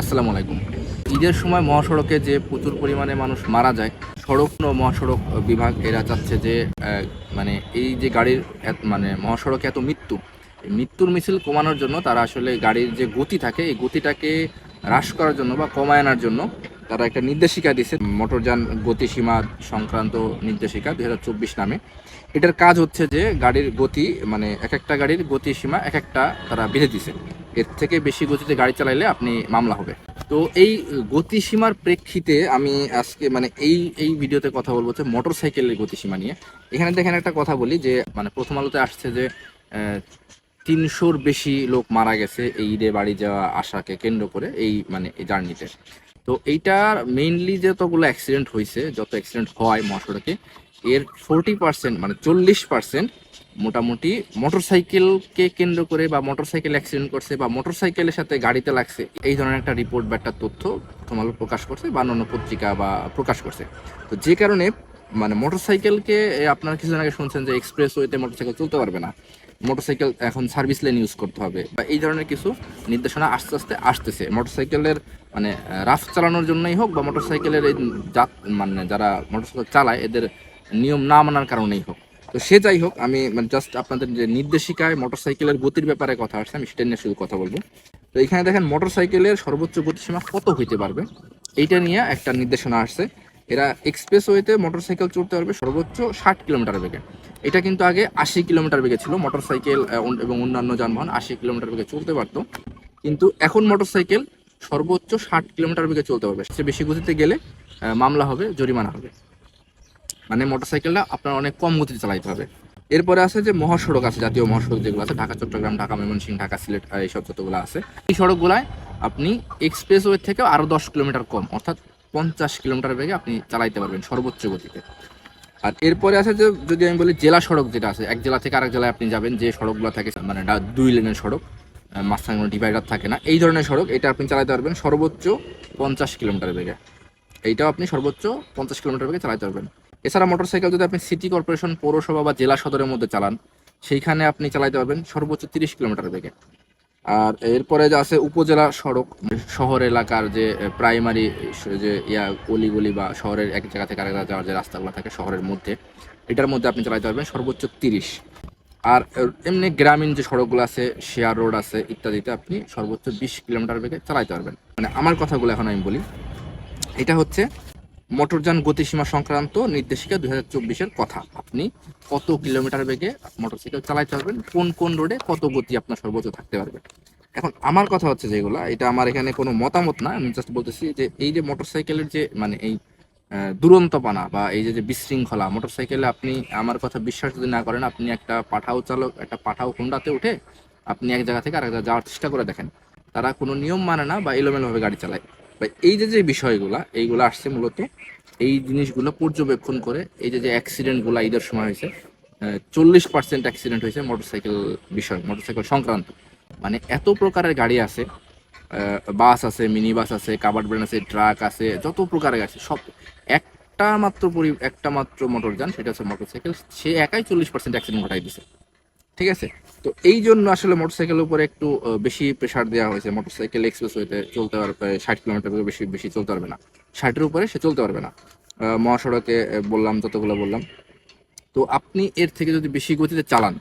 আসসালামু আলাইকুম। ঈদের সময় মহাসড়কে যে প্রচুর পরিমাণে মানুষ মারা যায়, সড়ক ও মহাসড়ক বিভাগ এরা চাচ্ছে যে মানে এই যে গাড়ির মানে মহাসড়কে এত মৃত্যু মৃত্যুর মিছিল কমানোর জন্য তারা আসলে গাড়ির যে গতি থাকে, এই গতিটাকে হ্রাস করার জন্য বা কমায় আনার জন্য তারা একটা নির্দেশিকা দিয়েছে। মোটরযান গতিসীমা সংক্রান্ত নির্দেশিকা হাজার চব্বিশ নামে। এটার কাজ হচ্ছে যে গাড়ির গতি মানে এক একটা গাড়ির গতিসীমা এক একটা তারা বেঁধে দিছে এর থেকে বেশি গতিতে গাড়ি চালাইলে আপনি মামলা হবে। তো এই গতিসীমার প্রেক্ষিতে আমি আজকে মানে এই এই ভিডিওতে কথা বলব হচ্ছে মোটর সাইকেলের গতিসীমা নিয়ে। এখানে দেখেন একটা কথা বলি যে মানে প্রথম আলোতে আসছে যে তিনশোর বেশি লোক মারা গেছে এই ঈদে বাড়ি যাওয়া আশাকে কেন্দ্র করে এই মানে এই জার্নিতে। তো এইটার মেইনলি যতগুলো অ্যাক্সিডেন্ট হয়েছে যত অ্যাক্সিডেন্ট হয় মহাসড়কে এর ফোরটি পার্সেন্ট মানে চল্লিশ পার্সেন্ট মোটামুটি মোটরসাইকেলকে কেন্দ্র করে বা মোটরসাইকেল অ্যাক্সিডেন্ট করছে বা মোটরসাইকেলের সাথে গাড়িতে লাগছে, এই ধরনের একটা রিপোর্ট বা একটা তথ্য আলো প্রকাশ করছে বা অন্যান্য পত্রিকা বা প্রকাশ করছে। তো যে কারণে মানে মোটরসাইকেলকে আপনারা কিছুদিন আগে শুনছেন যে এক্সপ্রেস ওয়েতে মোটরসাইকেল চলতে পারবে না। মোটরসাইকেল এখন সার্ভিস লেন ইউজ করতে হবে বা এই ধরনের কিছু নির্দেশনা আস্তে আস্তে আসতেছে। মোটরসাইকেলের মানে রাফ চালানোর জন্যই হোক বা মোটরসাইকেলের এই মানে যারা মোটরসাইকেল চালায়, এদের নিয়ম না মানার কারণেই হোক। তো সে যাই হোক, আমি মানে জাস্ট আপনাদের যে নির্দেশিকায় মোটরসাইকেলের গতির ব্যাপারে কথা আসছে, আমি সেটা নিয়ে শুধু কথা বলব। তো এখানে দেখেন মোটরসাইকেলের সর্বোচ্চ গতিসীমা কত হইতে পারবে? এইটা নিয়ে একটা নির্দেশনা আসছে। এরা এক্সপ্রেস ওয়েতে মোটরসাইকেল চড়তে পারবে সর্বোচ্চ ষাট কিলোমিটার বেগে। এটা কিন্তু আগে আশি কিলোমিটার বেগে ছিল মোটরসাইকেল এবং অন্যান্য যানবাহন আশি কিলোমিটার বেগে চলতে পারতো। কিন্তু এখন মোটরসাইকেল সর্বোচ্চ ষাট কিলোমিটার বেগে চলতে পারবে। সে বেশি গতিতে গেলে মামলা হবে, জরিমানা হবে। মানে মোটরসাইকেলটা আপনার অনেক কম গতিতে চালাইতে হবে। এরপরে আছে যে মহাসড়ক আছে, জাতীয় মহাসড়ক যেগুলো আছে, ঢাকা, চট্টগ্রাম, ঢাকা, ময়মনসিংহ, ঢাকা, সিলেট এইসব যতগুলো আছে। এই সড়কগুলায় আপনি এক্সপ্রেস ওয়ে থেকে আরও দশ কিলোমিটার কম, অর্থাৎ পঞ্চাশ কিলোমিটার বেগে আপনি চালাইতে পারবেন সর্বোচ্চ গতিতে। আর এরপরে আছে যে, যদি আমি বলি জেলা সড়ক যেটা আছে, এক জেলা থেকে আরেক জেলায় আপনি যাবেন, যে সড়কগুলো থাকে মানে দুই লেনের সড়ক মাঝখানে কোনো ডিভাইডার থাকে না, এই ধরনের সড়ক, এটা আপনি চালাতে পারবেন সর্বোচ্চ পঞ্চাশ কিলোমিটার বেগে। এইটাও আপনি সর্বোচ্চ পঞ্চাশ কিলোমিটার বেগে চালাতে পারবেন। এছাড়া মোটরসাইকেল যদি আপনি সিটি কর্পোরেশন পৌরসভা বা জেলা সদরের মধ্যে চালান, সেইখানে আপনি চালাইতে পারবেন সর্বোচ্চ তিরিশ কিলোমিটার বেগে আর এরপরে যে আছে উপজেলা সড়ক, শহর এলাকার যে প্রাইমারি যে, ইয়া গলি বা শহরের এক জায়গা থেকে আরেক যাওয়ার যে রাস্তাগুলো থাকে শহরের মধ্যে, এটার মধ্যে আপনি চালাতে পারবেন সর্বোচ্চ তিরিশ। আর এমনি গ্রামীণ যে সড়কগুলো আছে, শেয়ার রোড আছে, ইত্যাদিতে আপনি সর্বোচ্চ বিশ কিলোমিটার বেগে চালাইতে পারবেন। মানে আমার কথাগুলো এখন আমি বলি, এটা হচ্ছে মোটরযান গতিসীমা সংক্রান্ত নির্দেশিকা দুই হাজার চব্বিশের কথা। আপনি কত কিলোমিটার বেগে মোটরসাইকেল চালাতে পারবেন? কোন কোন রোডে কত গতি আপনার সর্বোচ্চ থাকতে পারবে? এখন আমার কথা হচ্ছে যেগুলো, এটা আমার এখানে কোনো মতামত না। আমি জাস্ট বলতেছি যে এই যে মোটরসাইকেলের যে মানে এই দুরন্তপানা বা এই যে বিশৃঙ্খলা, মোটরসাইকেলে আপনি, আমার কথা বিশ্বাস যদি না করেন, আপনি একটা পাঠাও চালক, একটা পাঠাও হোন্ডাতে উঠে আপনি এক জায়গা থেকে আরেক জায়গায় যাওয়ার চেষ্টা করে দেখেন। তারা কোনো নিয়ম মানে না বা এলোমেলোভাবে গাড়ি চালায়। এই যে যে বিষয়গুলা, এইগুলো আসছে মূলত, এই জিনিসগুলো পর্যবেক্ষণ করে এই যে যে অ্যাক্সিডেন্টগুলো ঈদের সময় হয়েছে চল্লিশ পার্সেন্ট অ্যাক্সিডেন্ট হয়েছে মোটরসাইকেল বিষয় মোটরসাইকেল সংক্রান্ত। মানে এত প্রকারের গাড়ি আছে বাস আছে মিনি বাস আছে কাবার ব্রেন আছে ট্রাক আছে, যত প্রকারের আছে, সব একটা মাত্র পরি, একটা মাত্র মোটরযান সেটা হচ্ছে মোটরসাইকেল সে একাই চল্লিশ পার্সেন্ট অ্যাক্সিডেন্ট ঘটাই দিছে। ঠিক আছে? তো এই জন্য আসলে মোটরসাইকেলের উপরে একটু বেশি প্রেশার দেওয়া হয়েছে। মোটরসাইকেল এক্সপ্রেস ওয়েতে চলতে পারবে ষাট কিলোমিটার বেশি বেশি চলতে পারবে না। ষাটের উপরে সে চলতে পারবে না। মহাসড়কে বললাম, যতগুলো বললাম। তো আপনি এর থেকে যদি বেশি গতিতে চালান,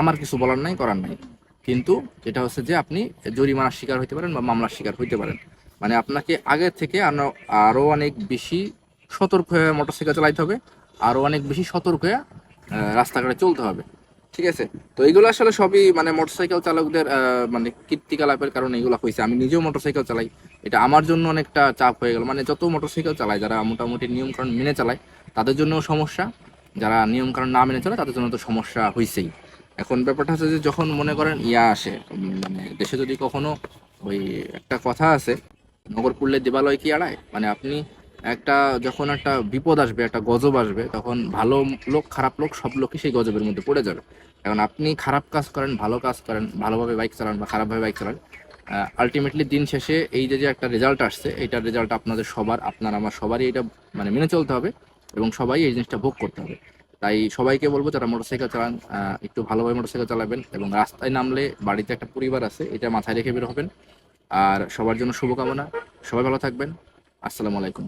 আমার কিছু বলার নাই, করার নাই। কিন্তু এটা হচ্ছে যে আপনি জরিমানার শিকার হইতে পারেন বা মামলার শিকার হইতে পারেন। মানে আপনাকে আগে থেকে আরও আরও অনেক বেশি সতর্ক হয়ে মোটরসাইকেল চালাইতে হবে। আরও অনেক বেশি সতর্ক হয়ে রাস্তাঘাটে চলতে হবে। ঠিক আছে? তো এগুলো আসলে সবই মানে মোটরসাইকেল চালকদের মানে কীর্তিকলাপের কারণে এগুলো হয়েছে আমি নিজেও মোটরসাইকেল চালাই। এটা আমার জন্য অনেকটা চাপ হয়ে গেল। মানে যত মোটরসাইকেল চালায়, যারা মোটামুটি নিয়মকানুন মেনে চালায়, তাদের জন্যও সমস্যা। যারা নিয়মকানুন না মেনে চালায়, তাদের জন্য তো সমস্যা হয়েছেই এখন ব্যাপারটা হচ্ছে যে, যখন মনে করেন ইয়া আসে মানে দেশে যদি কখনো ওই একটা কথা আছে নগর দেবালয় কি আড়ায়? মানে আপনি একটা যখন একটা বিপদ আসবে, একটা গজব আসবে, তখন ভালো লোক, খারাপ লোক, সব লোকই সেই গজবের মধ্যে পড়ে যাবে। এখন আপনি খারাপ কাজ করেন, ভালো কাজ করেন, ভালোভাবে বাইক চালান বা খারাপভাবে বাইক চালান আলটিমেটলি দিন শেষে এই যে যে একটা রেজাল্ট আসছে, এইটার রেজাল্ট আপনাদের সবার, আপনার, আমার সবারই এটা মানে মেনে চলতে হবে এবং সবাই এই জিনিসটা ভোগ করতে হবে। তাই সবাইকে বলব, যারা মোটরসাইকেল চালান একটু ভালোভাবে মোটরসাইকেল চালাবেন এবং রাস্তায় নামলে বাড়িতে একটা পরিবার আছে, এটা মাথায় রেখে বের হবেন। আর সবার জন্য শুভকামনা। সবাই ভালো থাকবেন। আসসালামু আলাইকুম।